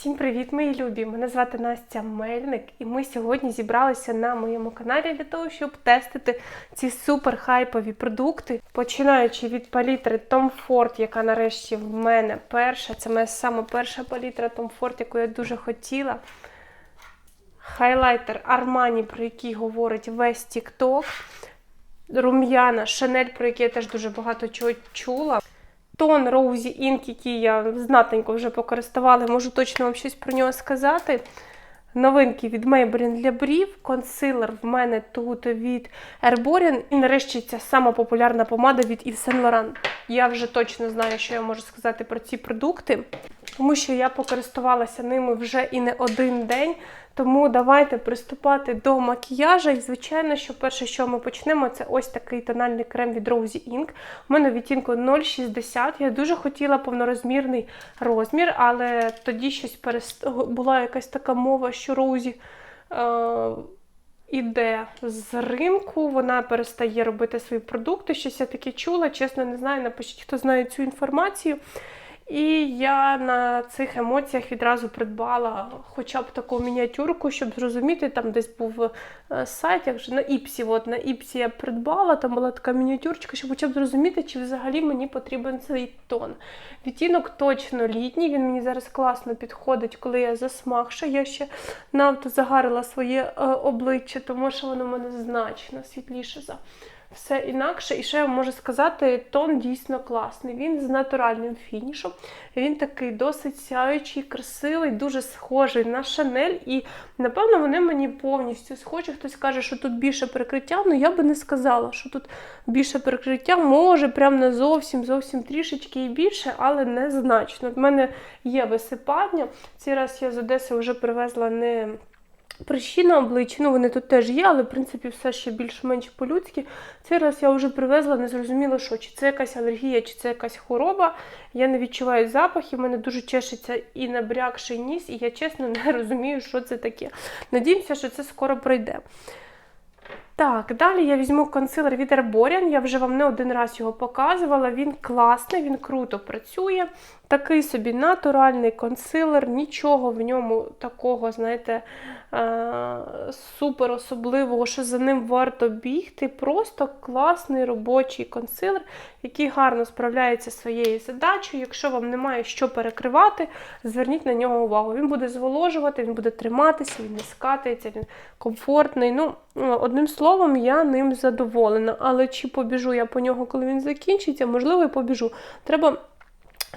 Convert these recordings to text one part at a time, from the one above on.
Всім привіт, мої любі! Мене звати Настя Мельник, і ми сьогодні зібралися на моєму каналі для того, щоб тестити ці супер хайпові продукти. Починаючи від палітри Tom Ford, яка нарешті в мене перша. Це моя сама перша палітра Tom Ford, яку я дуже хотіла. Хайлайтер Armani, про який говорить весь TikTok. Рум'яна Шанель, про який я теж дуже багато чого чула. Тон Роузі Інк, який я знатенько вже покористувала, можу точно вам щось про нього сказати. Новинки від Maybelline для брів, консилер в мене тут від Herborian. І нарешті ця сама популярна помада від Yves Saint Laurent. Я вже точно знаю, що я можу сказати про ці продукти, тому що я покористувалася ними вже і не один день. Тому давайте приступати до макіяжу. І, звичайно, що перше, що ми почнемо, це ось такий тональний крем від Rosy Ink. У мене відтінку 0,60. Я дуже хотіла повнорозмірний розмір, але тоді щось перест... була якась така мова, що Rosy е... іде з ринку, вона перестає робити свої продукти. Щось я таке чула, чесно, не знаю. Напишіть, хто знає цю інформацію. І я на цих емоціях відразу придбала хоча б таку мініатюрку, щоб зрозуміти, там десь був е, сайт, як же на Іпсі. От на Іпсі я придбала, там була така мініатюрочка, щоб хоча б зрозуміти, чи взагалі мені потрібен цей тон. Відтінок точно літній, він мені зараз класно підходить, коли я засмагша. Я ще навто загарила своє е, обличчя, тому що воно в мене значно світліше за все інакше. І ще я можу сказати, тон дійсно класний. Він з натуральним фінішом. Він такий досить сяючий, красивий, дуже схожий на Шанель. І, напевно, вони мені повністю схожі. Хтось каже, що тут більше перекриття, але я би не сказала, що тут більше перекриття. Може, прям не зовсім, зовсім трішечки і більше, але незначно. В мене є висипання. Цей раз я з Одеси вже привезла не. Прищі на обличчі, ну вони тут теж є, але в принципі все ще більш-менш по-людськи. Цей раз я вже привезла, не зрозуміло, що чи це якась алергія, чи це якась хвороба. Я не відчуваю запахів, в мене дуже чешеться і набрякший ніс, і я чесно не розумію, що це таке. Надіюся, що це скоро пройде. Так, далі я візьму консилер від Herborian, я вже вам не один раз його показувала. Він класний, він круто працює. Такий собі натуральний консилер, нічого в ньому такого, знаєте, супер особливого, що за ним варто бігти. Просто класний робочий консилер, який гарно справляється своєю задачею. Якщо вам немає що перекривати, зверніть на нього увагу. Він буде зволожувати, він буде триматися, він не скатається, він комфортний. Ну, Одним словом, я ним задоволена. Але чи побіжу я по нього, коли він закінчиться, можливо, і побіжу. Треба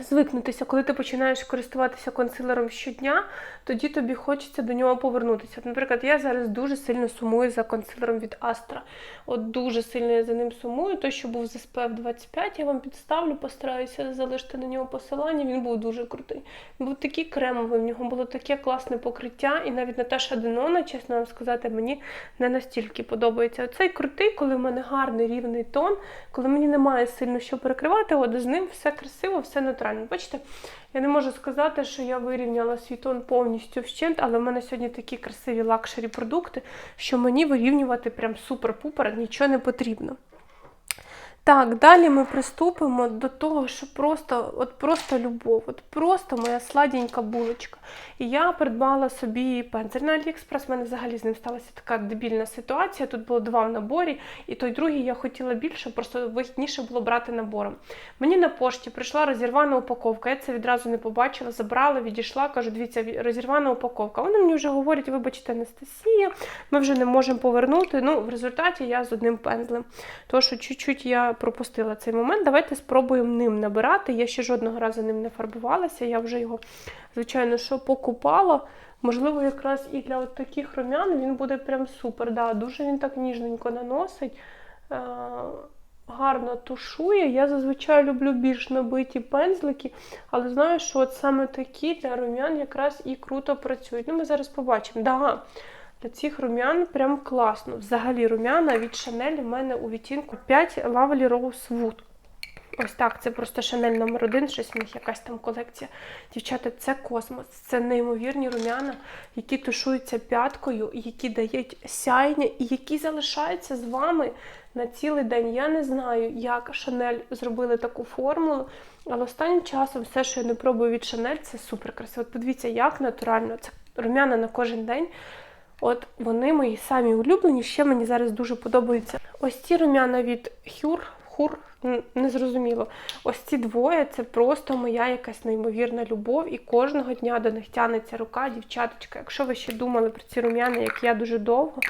звикнутися, коли ти починаєш користуватися консилером щодня, тоді тобі хочеться до нього повернутися. Наприклад, я зараз дуже сильно сумую за консилером від Astra. От дуже сильно я за ним сумую. Той, що був з SPF 25, я вам підставлю, постараюся залишити на нього посилання. Він був дуже крутий. Був такий кремовий, в нього було таке класне покриття, і навіть Наташа Денона, чесно вам сказати, мені не настільки подобається. Оцей крутий, коли в мене гарний рівний тон, коли мені немає сильно що перекривати, от з ним все красиво, все натурально. Бачите, я не можу сказати, що я вирівняла свій тон повністю вщент, але в мене сьогодні такі красиві лакшері продукти, що мені вирівнювати прям супер-пупер нічого не потрібно. Так, далі ми приступимо до того, що просто от просто любов, от просто моя сладенька булочка. І я придбала собі пензель на Аліекспрес. У мене взагалі з ним сталася така дебільна ситуація. Тут було два в наборі, і той другий я хотіла більше, просто вигідніше було брати набором. Мені на пошті прийшла розірвана упаковка. Я це відразу не побачила, забрала, відійшла, кажу, дивіться, розірвана упаковка. Вони мені вже говорять, вибачте, Анастасія, ми вже не можемо повернути. Ну, в результаті я з одним пензлем. Тому що чуть-чуть я пропустила цей момент. Давайте спробуємо ним набирати. Я ще жодного разу ним не фарбувалася. Я вже його, звичайно, що покупала. Можливо, якраз і для от таких рум'ян він буде прям супер. Да, Дуже він так ніжненько наносить. Е, гарно тушує. Я зазвичай люблю більш набиті пензлики, але знаю, що от саме такі для рум'ян якраз і круто працюють. Ну, Ми зараз побачимо. Да, цих рум'ян прям класно. Взагалі рум'яна від Chanel у мене у відтінку 5 Lovely Rose Wood. Ось так, це просто Шанель номер один, щось в них якась там колекція. Дівчата, це космос, це неймовірні рум'яна, які тушуються п'яткою, які дають сяйня і які залишаються з вами на цілий день. Я не знаю, як Шанель зробили таку формулу, але останнім часом все, що я не пробую від Шанель, це супер красиво. От подивіться, як натурально, це рум'яна на кожен день. От вони мої самі улюблені. Ще мені зараз дуже подобаються. Ось ці рум'яна від Хюр, Хур, незрозуміло. Ось ці двоє це просто моя якась неймовірна любов, і кожного дня до них тянеться рука, дівчаточка. Якщо ви ще думали про ці рум'яна, як я дуже довго,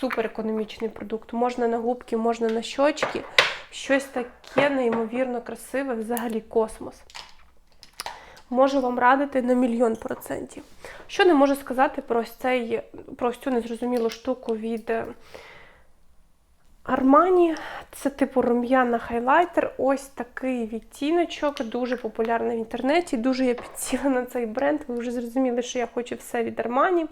супер економічний продукт. Можна на губки, можна на щочки. Щось таке неймовірно красиве, взагалі космос. Можу вам радити на мільйон процентів. Що не можу сказати про цей, про цю незрозумілу штуку від е, Armani. Це типу рум'яна хайлайтер. Ось такий відтіночок, дуже популярний в інтернеті. Дуже я підсіла на цей бренд. Ви вже зрозуміли, що я хочу все від Armani.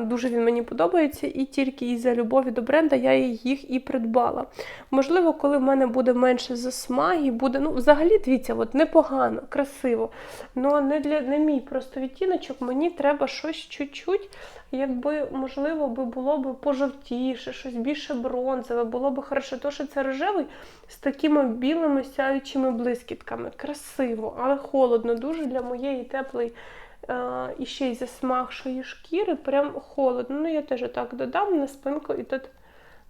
Дуже він мені подобається, і тільки із-за любові до бренда я їх і придбала. Можливо, коли в мене буде менше засмаги, буде, ну, взагалі, дивіться, от непогано, красиво. Ну, не для не мій просто відтіночок, мені треба щось чуть-чуть, якби, можливо, би було б пожовтіше, щось більше бронзове, було б хорошо. То, що це рожевий з такими білими сяючими блискітками. Красиво, але холодно, дуже для моєї теплої. Е, і ще й засмагшої шкіри, прям холодно. Ну, я теж так додам на спинку і тут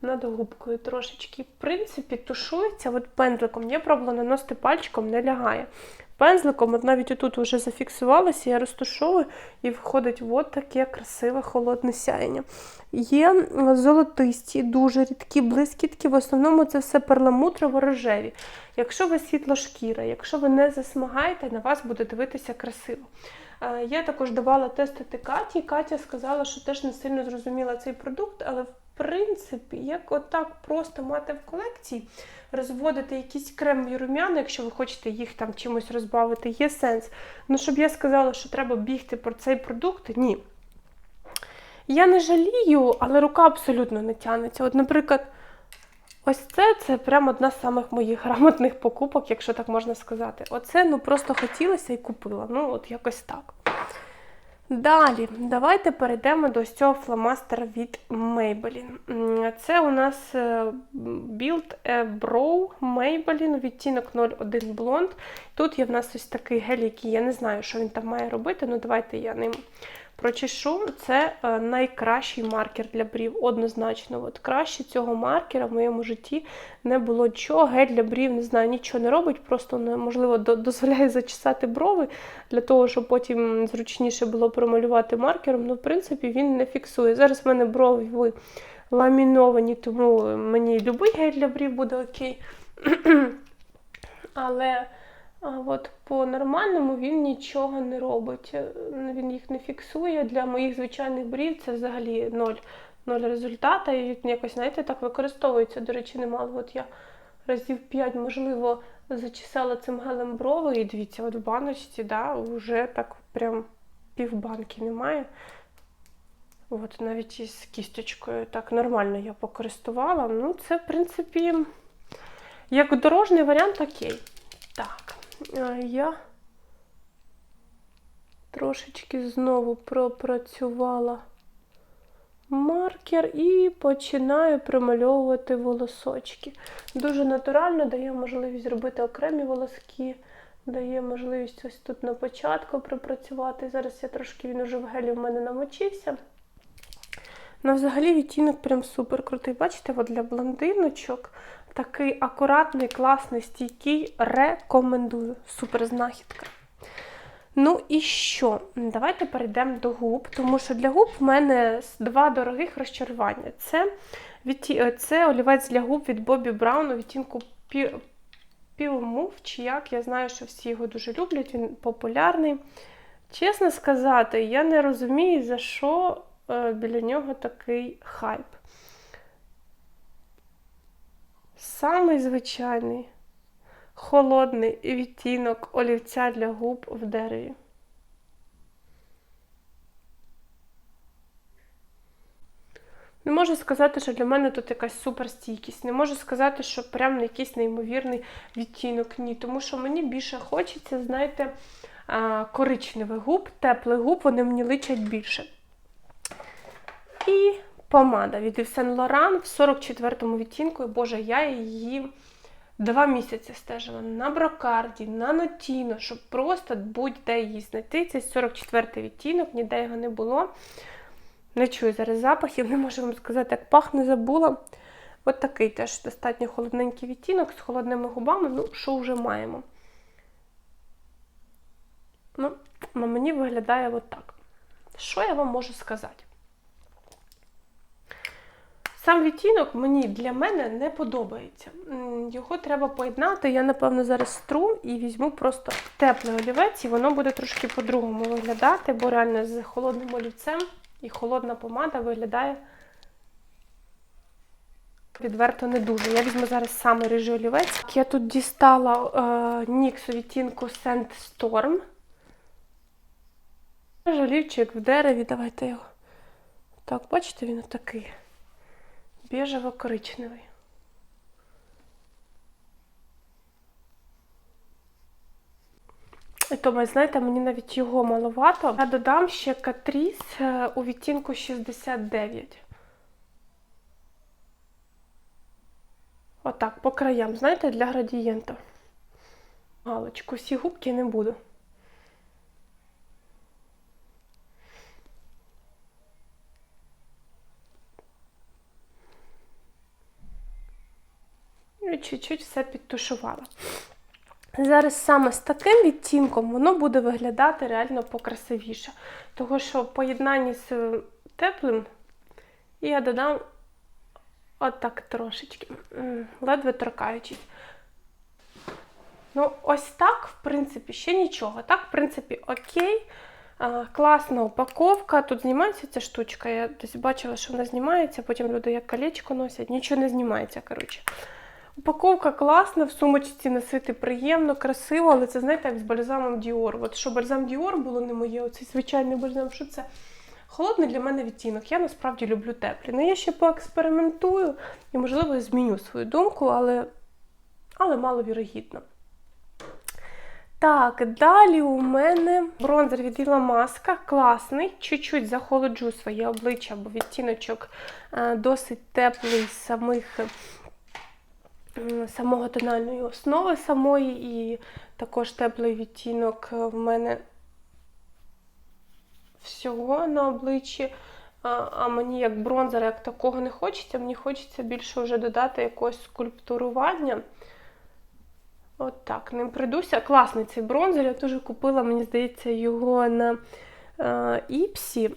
над губкою трошечки. В принципі, тушується от пензликом. Я пробувала наносити пальчиком, не лягає. Пензликом, от навіть отут вже зафіксувалося, я розтушовую і входить от таке красиве холодне сяєння. Є золотисті, дуже рідкі блискітки. В основному це все перламутрово-рожеві. Якщо ви світлошкіра, якщо ви не засмагаєте, на вас буде дивитися красиво. Е, Я також давала тестити Каті. Катя сказала, що теж не сильно зрозуміла цей продукт, але в принципі, як отак просто мати в колекції, розводити якісь кремові рум'яна, якщо ви хочете їх там чимось розбавити, є сенс. Ну, щоб я сказала, що треба бігти про цей продукт, ні. Я не жалію, але рука абсолютно не тягнеться. От, наприклад, ось це це прям одна з самих моїх грамотних покупок, якщо так можна сказати. Оце ну просто хотілося і купила. Ну, от якось так. Далі, давайте перейдемо до цього фломастера від Maybelline. Це у нас е, Build a Brow Maybelline, відтінок 01 Blond. Тут є в нас ось такий гель, який я не знаю, що він там має робити, ну давайте я ним прочешу. Це е, найкращий маркер для брів, однозначно. От краще цього маркера в моєму житті не було чого. Гель для брів, не знаю, нічого не робить, просто можливо дозволяє зачесати брови для того, щоб потім зручніше було промалювати маркером. Ну, в принципі, він не фіксує. Зараз в мене брови ламіновані, тому мені будь-який гель для брів буде окей. Але от по нормальному він нічого не робить. Е, Він їх не фіксує. Для моїх звичайних брів це взагалі ноль, ноль результата. І якось, знаєте, так використовується. До речі, немало. От я разів 5, можливо, зачесала цим гелем брови, і дивіться, от в баночці, да, вже так прям півбанки немає. От навіть із кісточкою так нормально я покористувала. Ну, це, в принципі, як дорожній варіант, окей. Так, я трошечки знову пропрацювала маркер і починаю промальовувати волосочки. Дуже натурально дає можливість зробити окремі волоски, дає можливість ось тут на початку пропрацювати. Зараз я трошки він уже в гелі в мене намочився. Ну, взагалі відтінок прям супер крутий. Бачите, от для блондиночок такий акуратний, класний, стійкий. Рекомендую. Супер знахідка. Ну і що? Давайте перейдемо до губ, тому що для губ в мене два дорогих розчарування. Це, відті... це олівець для губ від Бобі Браун у відтінку Пі... Пілмув, чи як. Я знаю, що всі його дуже люблять, він популярний. Чесно сказати, я не розумію, за що е, біля нього такий хайп. Самий звичайний холодний відтінок олівця для губ в дереві. Не можу сказати, що для мене тут якась суперстійкість. Не можу сказати, що прям якийсь неймовірний відтінок. Ні, тому що мені більше хочеться, знаєте, а, коричневих губ, теплих губ, вони мені личать більше. І помада від Yves Laurent в 44-му відтінку. І, Боже, я її два місяці стежила на брокарді, на нотіно, щоб просто будь-де її знайти. Цей 44-й відтінок, ніде його не було. Не чую зараз запахів, не можу вам сказати, як пахне, забула. От такий теж достатньо холодненький відтінок з холодними губами. Ну, що вже маємо? Ну, на мені виглядає от. Що я вам можу сказати? Сам відтінок мені для мене не подобається. Його треба поєднати. Я, напевно, зараз стру і візьму просто теплий олівець, і воно буде трошки по-другому виглядати, бо реально з холодним олівцем і холодна помада виглядає відверто не дуже. Я візьму зараз саме рижий олівець. Я тут дістала е, NYX у відтінку Sand Storm. Олівчик в дереві, давайте його. Так, бачите, він отакий. Біжево-коричневий. І тому, знаєте, мені навіть його маловато. Я додам ще катріс е, у відтінку 69. Отак, по краям, знаєте, для градієнту. Галочку, всі губки не буду. Чуть-чуть все підтушувала. Зараз саме з таким відтінком воно буде виглядати реально покрасивіше. Того що в поєднанні з теплим я додам отак трошечки, ледве торкаючись. Ну, ось так, в принципі, ще нічого. Так, в принципі, окей. А, класна упаковка. Тут знімається ця штучка. Я десь бачила, що вона знімається, потім люди як колечко носять. Нічого не знімається, коротше. Упаковка класна, в сумочці носити приємно, красиво, але це, знаєте, як з бальзамом Dior. От що бальзам Dior було не моє, оцей звичайний бальзам, що це холодний для мене відтінок. Я насправді люблю теплі. Ну, я ще поекспериментую і, можливо, зміню свою думку, але, але маловірогідно. Так, далі у мене бронзер від Іла Маска, класний. Чуть-чуть захолоджу своє обличчя, бо відтіночок е, досить теплий з самих самого тональної основи самої, і також теплий відтінок в мене всього на обличчі. А, мені як бронзера, як такого не хочеться, мені хочеться більше вже додати якогось скульптурування. От так, ним прийдуся. Класний цей бронзер. Я теж купила, мені здається, його на е, Іпсі.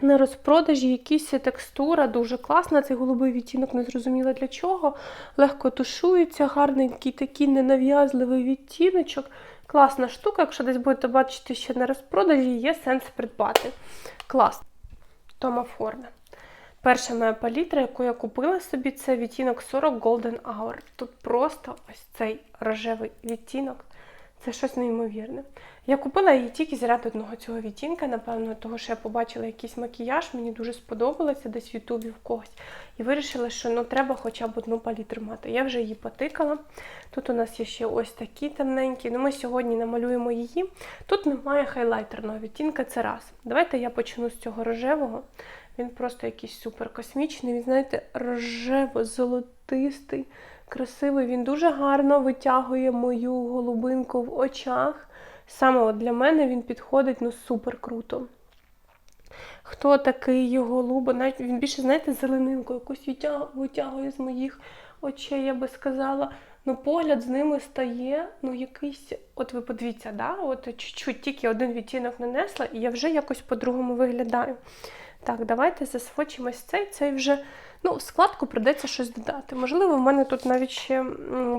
На розпродажі якась текстура дуже класна. Цей голубий відтінок не зрозуміла для чого. Легко тушується, гарненький такий ненав'язливий відтіночок. Класна штука, якщо десь будете бачити ще на розпродажі, є сенс придбати. Клас. Тома Форда. Перша моя палітра, яку я купила собі, це відтінок 40 Golden Hour. Тут просто ось цей рожевий відтінок. Це щось неймовірне. Я купила її тільки заради одного цього відтінка, напевно, того, що я побачила якийсь макіяж, мені дуже сподобалося десь в Ютубі в когось. І вирішила, що ну, треба хоча б одну палітру мати. Я вже її потикала. Тут у нас є ще ось такі темненькі. Ну, Ми сьогодні намалюємо її. Тут немає хайлайтерного відтінка, це раз. Давайте я почну з цього рожевого. Він просто якийсь супер космічний. Він, знаєте, рожево-золотистий, красивий. Він дуже гарно витягує мою голубинку в очах. Саме от для мене він підходить ну супер круто. Хто такий його? Навіть він більше, знаєте, зеленинку якусь витягує з моїх очей, я би сказала. Ну, погляд з ними стає, ну, якийсь, от ви подивіться, да? от чуть-чуть тільки один відтінок нанесла, і я вже якось по-другому виглядаю. Так, давайте засвочимось цей. Цей вже, ну, в складку придеться щось додати. Можливо, в мене тут навіть ще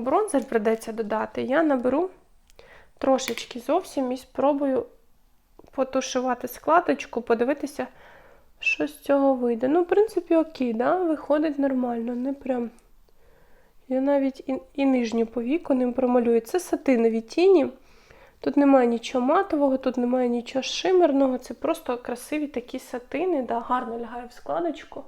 бронзер придеться додати. Я наберу трошечки зовсім і спробую потушувати складочку, подивитися, що з цього вийде. Ну, в принципі, окей, да? виходить нормально, не прям. Я навіть і, і нижню повіку ним промалюю. Це сатинові тіні. Тут немає нічого матового, тут немає нічого шимерного. Це просто красиві такі сатини, да, гарно лягає в складочку.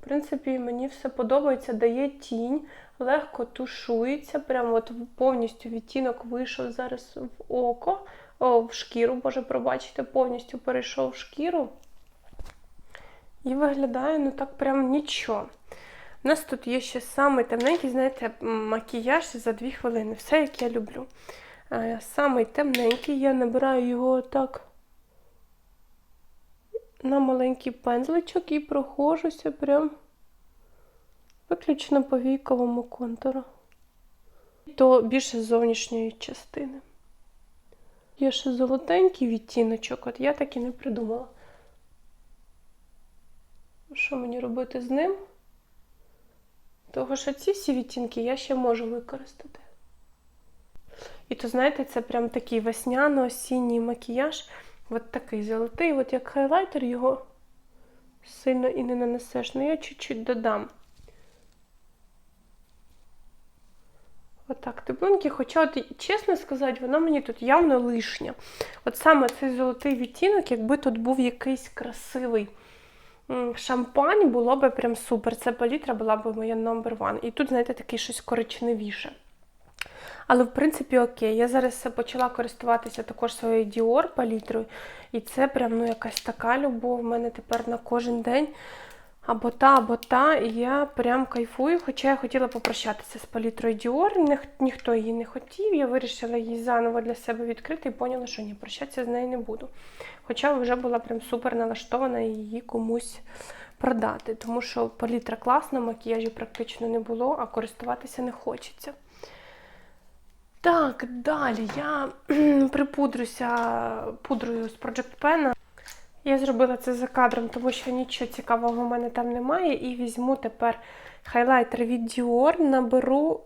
В принципі, мені все подобається, дає тінь, легко тушується, прям от повністю відтінок вийшов зараз в око, о, в шкіру, боже, пробачте, повністю перейшов в шкіру. І виглядає, ну так прям нічого. У нас тут є ще самий темненький, знаєте, макіяж за 2 хвилини. Все, як я люблю. Е, Самий темненький, я набираю його так на маленький пензличок і прохожуся прям виключно по війковому контуру. То більше з зовнішньої частини. Є ще золотенький відтіночок, от я так і не придумала. Що мені робити з ним? Того, що ці всі відтінки я ще можу використати. І то, знаєте, це прям такий весняно-осінній макіяж. От такий золотий, от як хайлайтер його сильно і не нанесеш. Ну я чуть-чуть додам. Отак, тепленький, хоча, от, чесно сказати, вона мені тут явно лишня. От саме цей золотий відтінок, якби тут був якийсь красивий шампань, було би прям супер. Ця палітра була б моя номер one. І тут, знаєте, такий щось коричневіше. Але, в принципі, окей. Я зараз почала користуватися також своєю Dior палітрою. І це прям ну, якась така любов в мене тепер на кожен день. Або та, або та. І я прям кайфую. Хоча я хотіла попрощатися з палітрою Dior. Ніх- ніхто її не хотів. Я вирішила її заново для себе відкрити і поняла, що ні, прощатися з нею не буду. Хоча вже була прям супер налаштована її комусь продати. Тому що палітра класна, макіяжу практично не було, а користуватися не хочеться. Так, далі я припудрюся пудрою з Project Pen. Я зробила це за кадром, тому що нічого цікавого в мене там немає. І візьму тепер хайлайтер від Dior, наберу,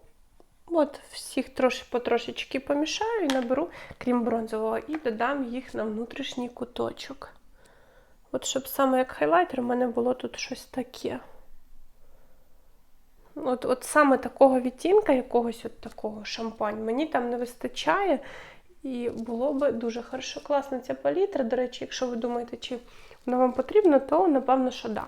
от всіх трошки потрошечки помішаю і наберу, крім бронзового, і додам їх на внутрішній куточок. От щоб саме як хайлайтер, у мене було тут щось таке. От, от саме такого відтінка, якогось от такого шампань, мені там не вистачає. І було би дуже хорошо. Класна ця палітра. До речі, якщо ви думаєте, чи вона вам потрібна, то напевно, що да.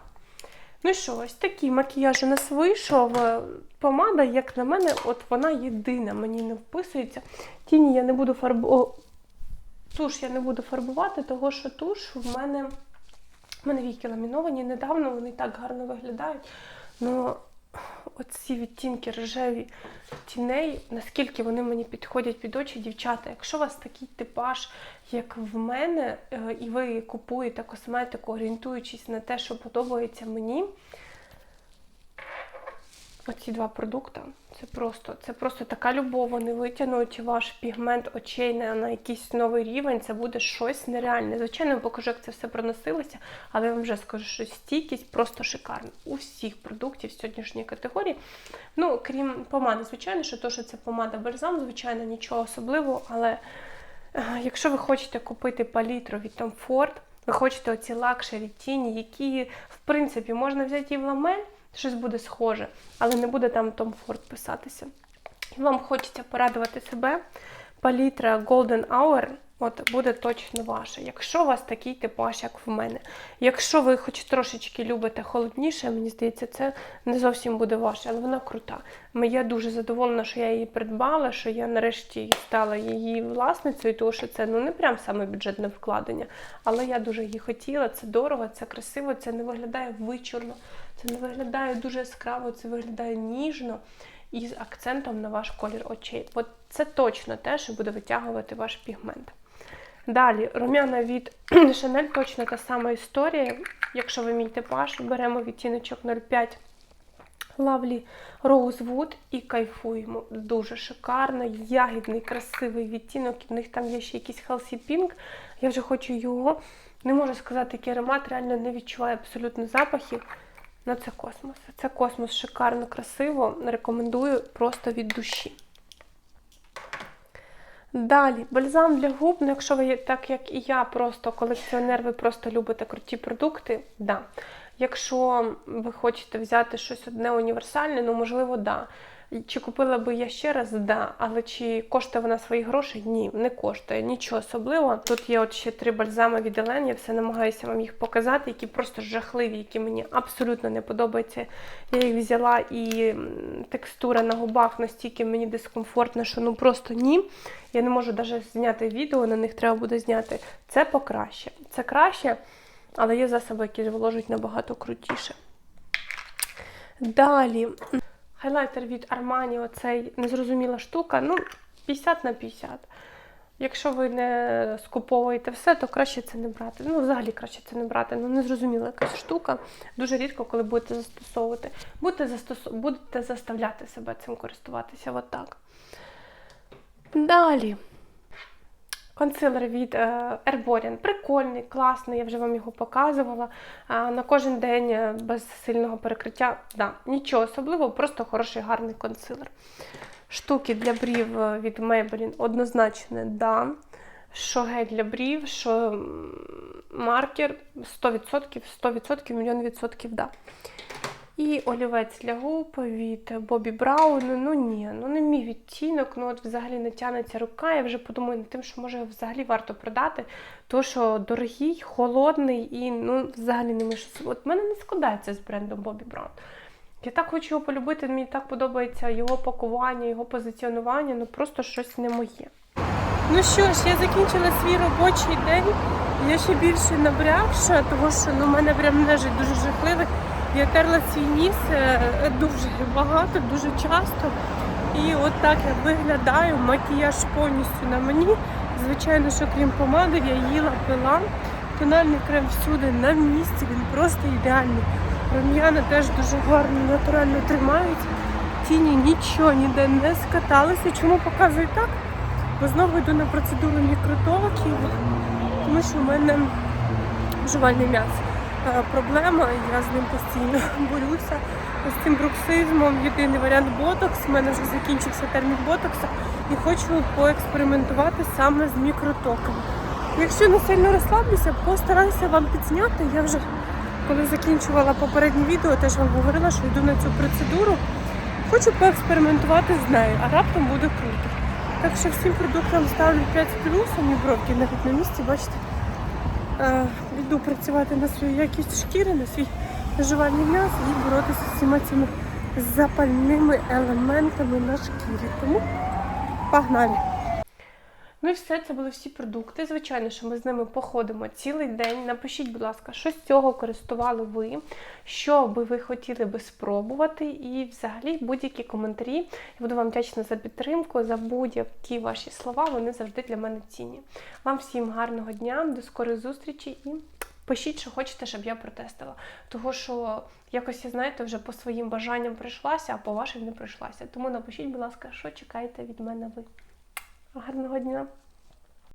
Ну що, ось такий макіяж у нас вийшов. Е, Помада, як на мене, от вона єдина, мені не вписується. Тіні я не буду фарбувати. Туш я не буду фарбувати, того що туш в мене. В мене віки ламіновані недавно, вони так гарно виглядають. Ну, оці відтінки рожеві тіней, наскільки вони мені підходять під очі, дівчата. Якщо у вас такий типаж, як в мене, е, і ви купуєте косметику, орієнтуючись на те, що подобається мені, оці два продукти, це просто, це просто така любов, вони витягнуть ваш пігмент очей на, на якийсь новий рівень, це буде щось нереальне. Звичайно, я покажу, як це все проносилося, але я вам вже скажу, що стійкість просто шикарна. У всіх продуктів сьогоднішньої категорії. Ну, крім помади, звичайно, що то, що це помада бальзам, звичайно, нічого особливого, але е, якщо ви хочете купити палітру від Tom Ford, ви хочете оці лакшері тіні, які, в принципі, можна взяти і в ламель, щось буде схоже, але не буде там Tom Ford писатися. Вам хочеться порадувати себе, палітра Golden Hour от буде точно ваша. Якщо у вас такий типаж, як в мене. Якщо ви хоч трошечки любите холодніше, мені здається, це не зовсім буде ваше, але вона крута. Я дуже задоволена, що я її придбала, що я нарешті стала її власницею, тому що це ну не прям саме бюджетне вкладення. Але я дуже її хотіла, це дорого, це красиво, це не виглядає вичурно, це не виглядає дуже яскраво, це виглядає ніжно і з акцентом на ваш колір очей. От це точно те, що буде витягувати ваш пігмент. Далі, рум'яна від Chanel точно та сама історія. Якщо ви мій типаж, беремо відтіночок 05 Lovely Rosewood і кайфуємо. Дуже шикарно, ягідний, красивий відтінок. В них там є ще якийсь Healthy Pink. Я вже хочу його. Не можу сказати, який аромат, реально не відчуваю абсолютно запахів. Ну, це космос. Це космос шикарно, красиво. Рекомендую просто від душі. Далі, бальзам для губ. Ну, якщо ви, так як і я, просто колекціонер, ви просто любите круті продукти, да. Якщо ви хочете взяти щось одне універсальне, ну можливо, да. Чи купила би я ще раз? Да. Але чи коштує вона свої гроші? Ні, не коштує нічого особливого. Тут є от ще три бальзами від Елен, я все намагаюся вам їх показати, які просто жахливі, які мені абсолютно не подобаються. Я їх взяла і текстура на губах настільки мені дискомфортна, що ну просто ні. Я не можу навіть зняти відео, на них треба буде зняти. Це покраще. Це краще, але є засоби, які зволожують набагато крутіше. Далі. Хайлайтер від Armani, оцей незрозуміла штука, ну, 50 на 50. Якщо ви не скуповуєте все, то краще це не брати. Ну, взагалі краще це не брати. Ну, незрозуміла якась штука. Дуже рідко, коли будете застосовувати. Будете, застосу... будете заставляти себе цим користуватися. Отак. Далі. Консилер від е, Herborian. Прикольний, класний, я вже вам його показувала. На кожен день е, без сильного перекриття. Да, нічого особливого, просто хороший, гарний консилер. Штуки для брів е, від Maybelline однозначно да. Що гель для брів, що маркер 100%, 100%, мільйон відсотків да. І олівець для губ від Бобі Браун. Ну ні, ну не мій відтінок, ну от взагалі не тянеться рука. Я вже подумаю над тим, що може взагалі варто продати, тому що дорогий, холодний і ну взагалі не між. От мене не складається з брендом Бобі Браун. Я так хочу його полюбити, мені так подобається його пакування, його позиціонування, ну просто щось не моє. Ну що ж, я закінчила свій робочий день. Я ще більше набрякша, тому що ну, в мене прям нежить дуже жахливий. Я терла свій ніс е, дуже багато, дуже часто. І от так я виглядаю, макіяж повністю на мені. Звичайно, що крім помади, я їла, пила. Тональний крем всюди на місці, він просто ідеальний. Рум'яна теж дуже гарно, натурально тримають. Тіні нічого ніде не скаталися. Чому показую так? Бо знову йду на процедуру мікротоків, тому що в мене жувальне м'ясо. Е, Проблема, я з ним постійно борюся. З цим бруксизмом єдиний варіант ботокс. У мене вже закінчився термін ботокса і хочу поекспериментувати саме з мікротоками. Якщо не сильно розслаблюся, постараюся вам підзняти. Я вже коли закінчувала попереднє відео, теж вам говорила, що йду на цю процедуру. Хочу поекспериментувати з нею, а раптом буде круто. Так що всім продуктам ставлю 5 з плюсом і бровки навіть на місці, бачите. Йду працювати на свою якість шкіри, на свій жувальний м'ясо і боротися з всіма цими запальними елементами на шкірі. Тому погнали! Ну і все, це були всі продукти. Звичайно, що ми з ними походимо цілий день. Напишіть, будь ласка, що з цього користували ви, що би ви хотіли би спробувати, і взагалі будь-які коментарі. Я буду вам вдячна за підтримку, за будь-які ваші слова. Вони завжди для мене цінні. Вам всім гарного дня, до скорої зустрічі і пишіть, що хочете, щоб я протестила. Того що якось я знаєте, вже по своїм бажанням прийшлася, а по вашим не прийшлася. Тому напишіть, будь ласка, що чекаєте від мене ви. Гарного дня!